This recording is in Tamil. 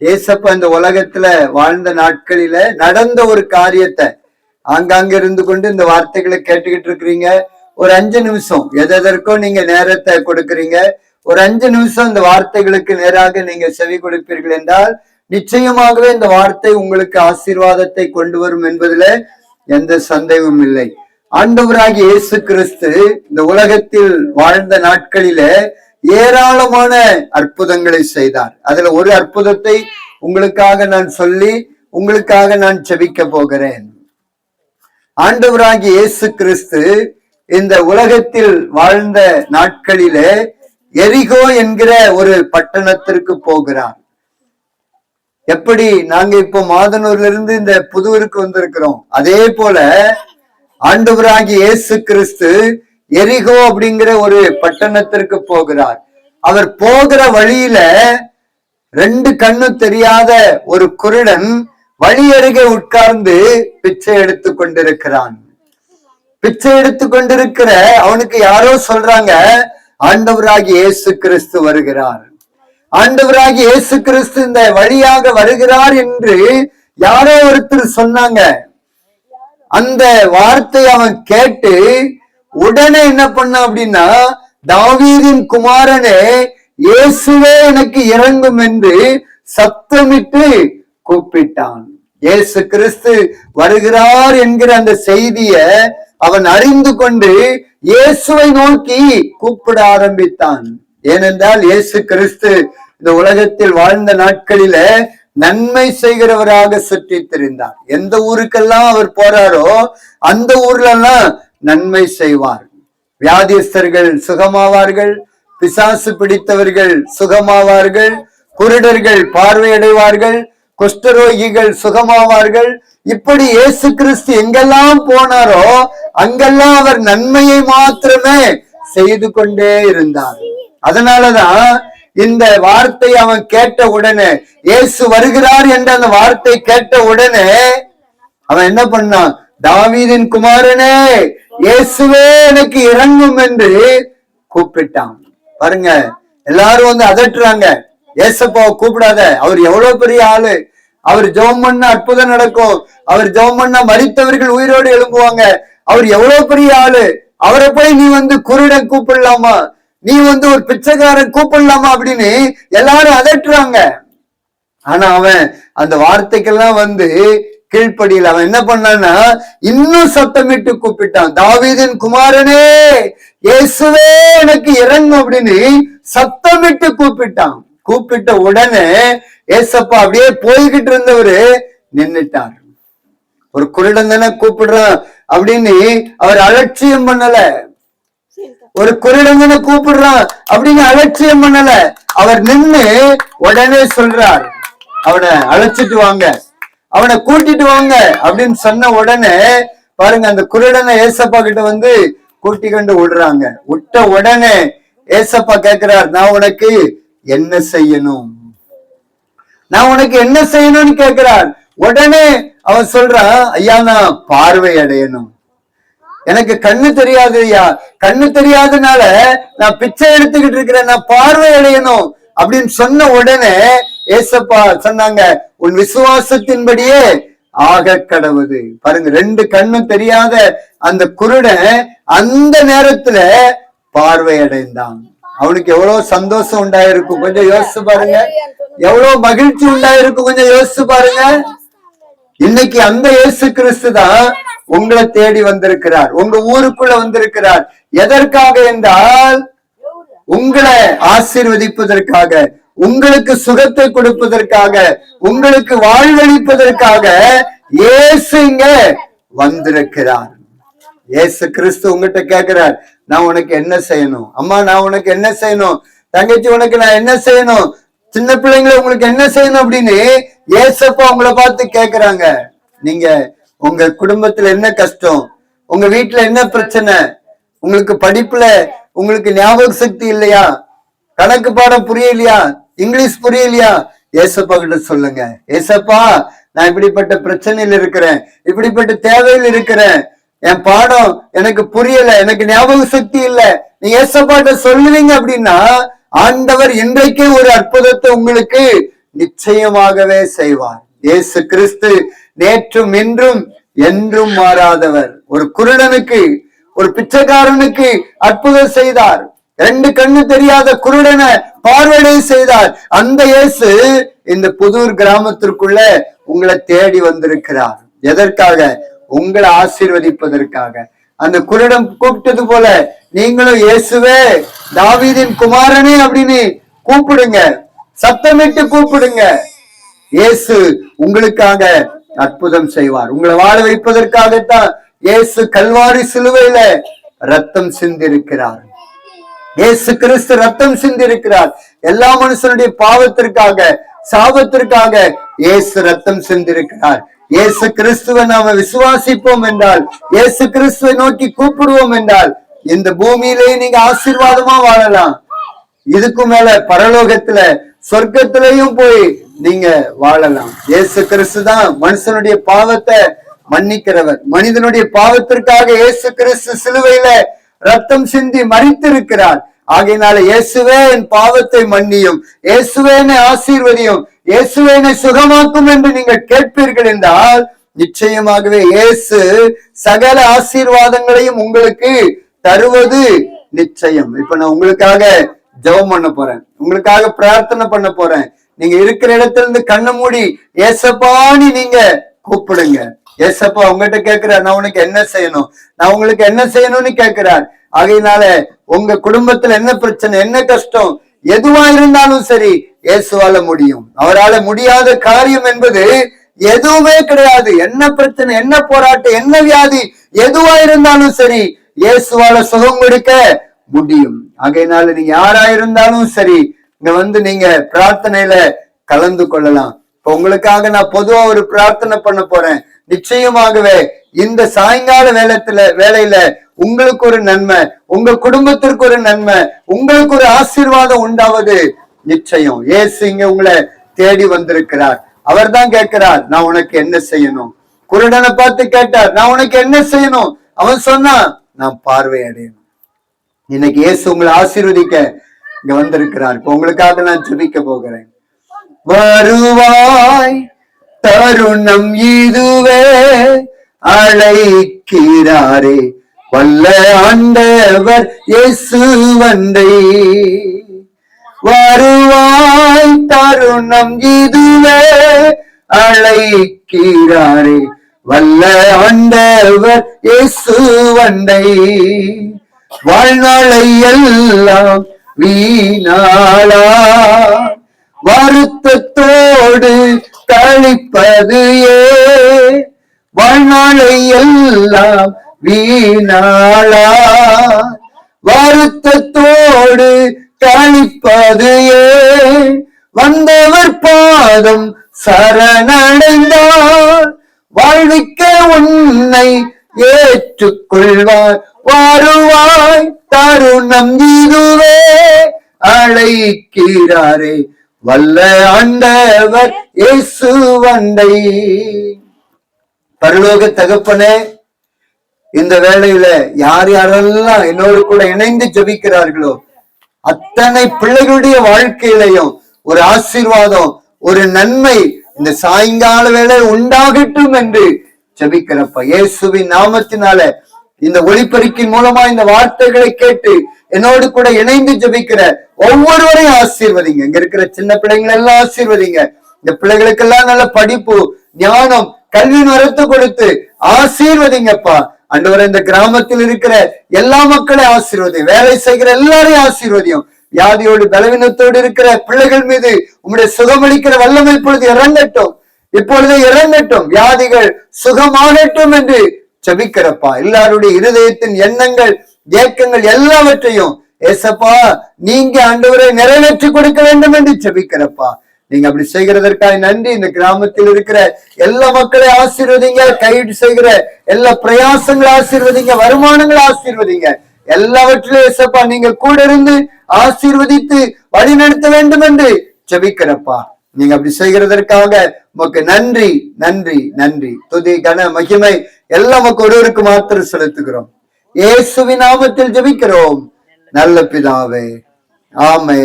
ஏசப்பா இந்த உலகத்துல வாழ்ந்த நாட்களில நடந்த ஒரு காரியத்தை ஆங்காங்க இருந்து கொண்டு இந்த வார்த்தைகளை கேட்டுக்கிட்டு இருக்கிறீங்க. ஒரு அஞ்சு நிமிஷம் எதற்கோ நீங்க நேரத்தை கொடுக்கறீங்க. ஒரு அஞ்சு நிமிஷம் இந்த வார்த்தைகளுக்கு நேராக நீங்க செவி கொடுப்பீர்கள் என்றால் நிச்சயமாகவே இந்த வார்த்தை உங்களுக்கு ஆசீர்வாதத்தை கொண்டு வரும் என்பதுல எந்த சந்தேகமும் இல்லை. ஆண்டவராகி இயேசு கிறிஸ்து இந்த உலகத்தில் வாழ்ந்த நாட்களிலே ஏராளமான அற்புதங்களை செய்தார். அதுல ஒரு அற்புதத்தை உங்களுக்காக நான் சொல்லி உங்களுக்காக நான் செபிக்க போகிறேன். ஆண்டவராகி இயேசு கிறிஸ்து இந்த உலகத்தில் வாழ்ந்த நாட்களிலே எரிகோ என்கிற ஒரு பட்டணத்திற்கு போகிறார். எப்படி நாங்க இப்போ மாதனூர்ல இருந்து இந்த புதூருக்கு வந்திருக்கிறோம்? அதே போல ஆண்டவராகி இயேசு கிறிஸ்து எரிகோ அப்படிங்கிற ஒரு பட்டணத்திற்கு போகிறார். அவர் போகிற வழியில ரெண்டு கண்ணு தெரியாத ஒரு குருடன் வழி அருகே உட்கார்ந்து பிச்சை எடுத்து கொண்டிருக்கிறான். பிச்சை எடுத்து கொண்டிருக்கிற அவனுக்கு யாரோ சொல்றாங்க ஆண்டவராகி இயேசு கிறிஸ்து வருகிறார். ஆண்டவராகி இயேசு கிறிஸ்து இந்த வழியாக வருகிறார் என்று யாரோ ஒருத்தர் சொன்னாங்க. அந்த வார்த்தை அவன் கேட்டு உடனே என்ன பண்ணான் அப்படின்னா தாவீதின் குமாரனே இயேசுவே எனக்கு இறங்கும் என்று சத்தமிட்டு கூப்பிட்டான். இயேசு கிறிஸ்து வருகிறார் என்கிற அந்த செய்திய அவன் அறிந்து கொண்டு இயேசுவை நோக்கி கூப்பிட ஆரம்பித்தான். ஏனென்றால் இயேசு கிறிஸ்து இந்த உலகத்தில் வாழ்ந்த நாட்களில நன்மை செய்கிறவராக சுற்றி திரிந்தார் எந்த ஊருக்கெல்லாம் அவர் போறாரோ அந்த ஊர்ல எல்லாம் நன்மை செய்வார். வியாதிஸ்தர்கள் சுகமாவார்கள் பிசாசு பிடித்தவர்கள் சுகமாவார்கள் குருடர்கள் பார்வையடைவார்கள் குஷ்டரோகிகள் சுகமாவார்கள். இப்படி இயேசு கிறிஸ்து எங்கெல்லாம் போனாரோ அங்கெல்லாம் அவர் நன்மையை மாத்திரமே செய்து கொண்டே இருந்தார். அதனாலதான் இந்த வார்த்தை அவன் கேட்ட உடனே இயேசு வருகிறார் என்ற அந்த வார்த்தை கேட்ட உடனே அவன் என்ன பண்ணான்? தாவீதின் குமாரனே இயேசுவே எனக்கு இறங்கும் என்று கூப்பிட்டான். பாருங்க எல்லாரும் வந்து அதட்டுறாங்க. ஏசப்பாவை கூப்பிடாத. அவர் எவ்வளவு பெரிய ஆளு. அவர் ஜெபம் பண்ண அற்புதம் நடக்கும். அவர் ஜெபம் பண்ண மறித்தவர்கள் உயிரோடு எழும்புவாங்க. அவர் எவ்வளவு பெரிய ஆளு. அவரை போய் நீ வந்து குருடன் கூப்பிடலாமா? நீ வந்து ஒரு பிச்சைக்காரன் கூப்பிடலாமா அப்படின்னு எல்லாரும் அதட்டுறாங்க. ஆனா அவன் அந்த வார்த்தைக்கெல்லாம் வந்து கீழ்ப்படியில். அவன் என்ன பண்ணான்னா இன்னும் சத்தமிட்டு கூப்பிட்டான். தாவீதின் குமாரனே இயேசுவே எனக்கு இறங்கும் அப்படின்னு சத்தமிட்டு கூப்பிட்டான். கூப்பிட்ட உடனே ஏசப்பா அப்படியே போய்கிட்டு இருந்தவரு நின்னுட்டார். ஒரு குருடன் தானே கூப்பிடுறான் அப்படின்னு அவர் அலட்சியம் பண்ணல. ஒரு குருடங்கனை கூப்பிடுறான் அப்படின்னு அலட்சியம் பண்ணல. அவர் நின்னு உடனே சொல்றார். அவனை அழைச்சிட்டு வாங்க. அவனை கூட்டிட்டு வாங்க அப்படின்னு சொன்ன உடனே பாருங்க அந்த குருடனை ஏசப்பா கிட்ட வந்து கூட்டி கண்டு விடுறாங்க. விட்ட உடனே ஏசப்பா கேக்குறார் நான் உனக்கு என்ன செய்யணும்? நான் உனக்கு என்ன செய்யணும்னு கேக்குறார். உடனே அவன் சொல்றான் ஐயா நான் பார்வை அடையணும். எனக்கு கண்ணு தெரியாது ஐயா. கண்ணு தெரியாதனால நான் பிச்சை எடுத்துக்கிட்டு இருக்கிறேன் நான் பார்வை அடையணும் அப்படின்னு சொன்ன உடனே ஏசப்பா சொன்னாங்க உன் விசுவாசத்தின்படியே ஆக கடவுது. பாருங்க ரெண்டு கண்ணும் தெரியாத அந்த குருடன் அந்த நேரத்துல பார்வையடைந்தான். அவனுக்கு எவ்வளவு சந்தோஷம் உண்டாயிருக்கும் கொஞ்சம் யோசிச்சு பாருங்க. எவ்வளவு மகிழ்ச்சி உண்டாயிருக்கும் கொஞ்சம் யோசிச்சு பாருங்க. இன்னைக்கு அந்த இயேசு கிறிஸ்து தான் உங்களை தேடி வந்திருக்கிறார் உங்க ஊருக்குள்ள வந்திருக்கிறார். எதற்காக என்றால் உங்களை ஆசீர்வதிப்பதற்காக. உங்களுக்கு சுகத்தை கொடுப்பதற்காக உங்களுக்கு வாழ்வளிப்பதற்காக இயேசுங்க வந்திருக்கிறார். ஏசு கிறிஸ்து உங்ககிட்ட கேட்கிறார் நான் உனக்கு என்ன செய்யணும்? அம்மா நான் உனக்கு என்ன செய்யணும்? தங்கச்சி உனக்கு நான் என்ன செய்யணும்? சின்ன பிள்ளைங்களை உங்களுக்கு என்ன செய்யணும் அப்படின்னு ஏசப்பா உங்களை பார்த்து கேக்குறாங்க நீங்க உங்க குடும்பத்துல என்ன கஷ்டம்? உங்க வீட்டுல என்ன பிரச்சனை? உங்களுக்கு படிப்புல உங்களுக்கு ஞாபக சக்தி இல்லையா? கணக்கு பாடம் புரியலையா? இங்கிலீஷ் புரியலையா? ஏசப்பா கிட்ட சொல்லுங்க. ஏசப்பா நான் இப்படிப்பட்ட பிரச்சனையில் இருக்கிறேன். இப்படிப்பட்ட தேவையில் இருக்கிறேன். என் பாடம் எனக்கு புரியல. எனக்கு ஞாபக சக்தி இல்ல. நீ ஏசப்பாட்ட சொல்லுவீங்க அப்படின்னா ஆண்டவர் இன்றைக்கே ஒரு அற்புதத்தை உங்களுக்கு நிச்சயமாகவே செய்வார். இயேசு கிறிஸ்து நேற்றும் இன்றும் என்றும் மாறாதவர். ஒரு குருடனுக்கு ஒரு பிச்சைக்காரனுக்கு அற்புதம் செய்தார். ரெண்டு கண்ணு தெரியாத குருடனை பார்வையை செய்தார் அந்த இயேசு இந்த புதூர் கிராமத்திற்குள்ள உங்களை தேடி வந்திருக்கிறார். எதற்காக? உங்களை ஆசீர்வதிப்பதற்காக. அந்த குருடம் கூப்பிட்டது போல நீங்களும் இயேசுவே தாவீதின் குமாரனே அப்படின்னு கூப்பிடுங்க. சத்தமிட்டு கூப்பிடுங்க. இயேசு உங்களுக்காக அற்புதம் செய்வார். உங்களை வாழ வைப்பதற்காகத்தான் இயேசு கல்வாரி சிலுவையில ரத்தம் சிந்திருக்கிறார். இயேசு கிறிஸ்து ரத்தம் சிந்திருக்கிறார். எல்லா மனுஷனுடைய பாவத்திற்காக சாபத்திற்காக இயேசு ரத்தம் சிந்திருக்கிறார். இயேசு கிறிஸ்துவை நாம விசுவாசிப்போம் என்றால் இயேசு கிறிஸ்துவை நோக்கி கூப்பிடுவோம் என்றால் இந்த பூமியிலே நீங்க ஆசீர்வாதமா வாழலாம். இதுக்கு மேல பரலோகத்துல சொர்க்கத்திலையும் போய் நீங்க வாழலாம். இயேசு கிறிஸ்து தான் மனுஷனுடைய பாவத்தை மன்னிக்கிறவர். மனிதனுடைய பாவத்திற்காக இயேசு கிறிஸ்து சிலுவையில ரத்தம் சிந்தி மறித்திருக்கிறார் ஆகையினால இயேசுவே என் பாவத்தை மன்னியும். இயேசுவேனை ஆசீர்வதியும். இயேசுவேனை சுகமாக்கும் என்று நீங்கள் கேட்பீர்கள் என்றால் நிச்சயமாகவே இயேசு சகல ஆசீர்வாதங்களையும் உங்களுக்கு தருவது நிச்சயம். இப்ப நான் உங்களுக்காக ஜெபம் பண்ண போறேன். உங்களுக்காக பிரார்த்தனை பண்ண போறேன். நீங்க இருக்கிற இடத்துல இருந்து கண்ணை மூடி ஏசப்பானி நீங்க கூப்பிடுங்க. ஏசப்பா உங்ககிட்ட கேட்கிறார் நான் உனக்கு என்ன செய்யணும்? நான் உங்களுக்கு என்ன செய்யணும்னு கேட்கிறார். ஆகையினால உங்க குடும்பத்துல என்ன பிரச்சனை என்ன கஷ்டம் எதுவா இருந்தாலும் சரி இயேசுவால முடியும். அவரால முடியாத காரியம் என்பது எதுவுமே கிடையாது. என்ன பிரச்சனை என்ன போராட்டம் என்ன வியாதி எதுவா இருந்தாலும் சரி இயேசுவால சுகம் கொடுக்க முடியும். ஆகையினால நீங்க யாரா இருந்தாலும் சரி இங்க வந்து நீங்க பிரார்த்தனையில கலந்து கொள்ளலாம். இப்ப உங்களுக்காக நான் பொதுவா ஒரு பிரார்த்தனை பண்ண போறேன். நிச்சயமாகவே இந்த சாயங்கால வேலத்துல வேலையில உங்களுக்கு ஒரு நன்மை உங்க குடும்பத்திற்கு ஒரு நன்மை உங்களுக்கு ஒரு ஆசீர்வாதம் உண்டாவது நிச்சயம். ஏசு இங்க உங்களை தேடி வந்திருக்கிறார். அவர் தான் கேட்கிறார் நான் உனக்கு என்ன செய்யணும்? குருடனை பார்த்து கேட்டார் நான் உனக்கு என்ன செய்யணும்? அவன் சொன்னா நான் பார்வை அடையணும். இன்னைக்கு இயேசு உங்களை ஆசீர்வதிக்க இங்க வந்திருக்கிறார். இப்ப உங்களுக்காக நான் ஜெபிக்க போகிறேன். வருவாய் தருணம் இதுவே அழைக்கிறாரே. வல்ல ஆண்டவர் இயேசு வந்தை. வருவாய் தருணம் இதுவே அழைக்கிறாரே. வல்ல ஆண்டவர் இயேசு வந்தை. வாழ்நாளை எல்லாம் வீணாளா. வருத்தத்தோடு தளிப்பது ஏ வாழ்நாளை எல்லாம் வீணாளா. வருத்தத்தோடு தளிப்பது ஏ வந்தவர் பாதம் சரணடைந்தார். வாழ்விக்க உன்னை ஏற்றுக்கொள்வார். வருவாய் தருணம் இதுவே அழைக்கிறாரே. வல்ல ஆண்டவர் இயேசு வண்டை பரலோக தகப்பனே இந்த வேளையில யார் யாரெல்லாம் என்னோடு கூட இணைந்து ஜெபிக்கிறார்களோ அத்தனை பிள்ளைகளுடைய வாழ்க்கையிலையும் ஒரு ஆசீர்வாதம் ஒரு நன்மை இந்த சாயங்கால வேலை உண்டாகட்டும் என்று ஜெபிக்கிறப்ப. இயேசுவின் நாமத்தினால இந்த ஒளிப்பெருக்கின் மூலமா இந்த வார்த்தைகளை கேட்டு என்னோடு கூட இணைந்து ஜபிக்கிற ஒவ்வொருவரையும் ஆசீர்வதிங்க. இங்க இருக்கிற சின்ன பிள்ளைங்களை எல்லாம் ஆசீர்வதிங்க. இந்த பிள்ளைகளுக்கெல்லாம் நல்ல படிப்பு ஞானம் கல்வியின் நிறத்து கொடுத்து ஆசீர்வதிங்கப்பா. அண்டவரை இந்த கிராமத்தில் இருக்கிற எல்லா மக்களையும் ஆசீர்வதி. வேலை செய்கிற எல்லாரையும் ஆசீர்வதியும். வியாதியோடு பலவீனத்தோடு இருக்கிற பிள்ளைகள் மீது உங்களுடைய சுகமளிக்கிற வல்லமை இப்பொழுது இறங்கட்டும். இப்பொழுது இறங்கட்டும். வியாதிகள் சுகமாகட்டும் என்று ஜெபிக்கிறப்பா. எல்லாருடைய இருதயத்தின் எண்ணங்கள் ஏக்கங்கள் எல்லாவற்றையும் ஏசப்பா நீங்க ஆண்டவரை நிறைவேற்றி கொடுக்க வேண்டும் என்று செபிக்கிறப்பா நீங்க அப்படி செய்கிறதற்காக நன்றி. இந்த கிராமத்தில் இருக்கிற எல்லா மக்களை ஆசீர்வதிங்க கைடு செய்கிற எல்லா பிரயாசங்களை ஆசீர்வதிங்க வருமானங்களை ஆசீர்வதிங்க. எல்லாவற்றிலும் ஏசப்பா நீங்க கூட இருந்து ஆசீர்வதித்து வழி நடத்த வேண்டும் என்று செபிக்கிறப்பா நீங்க அப்படி செய்கிறதற்காக உமக்கு நன்றி நன்றி நன்றி. துதி கன மகிமை எல்லாம் ஒருவருக்கு மாத்திரம் செலுத்துகிறோம். இயேசுவின் நாமத்தில் ஜெபிக்கிறோம். நல்ல பிதாவே. ஆமே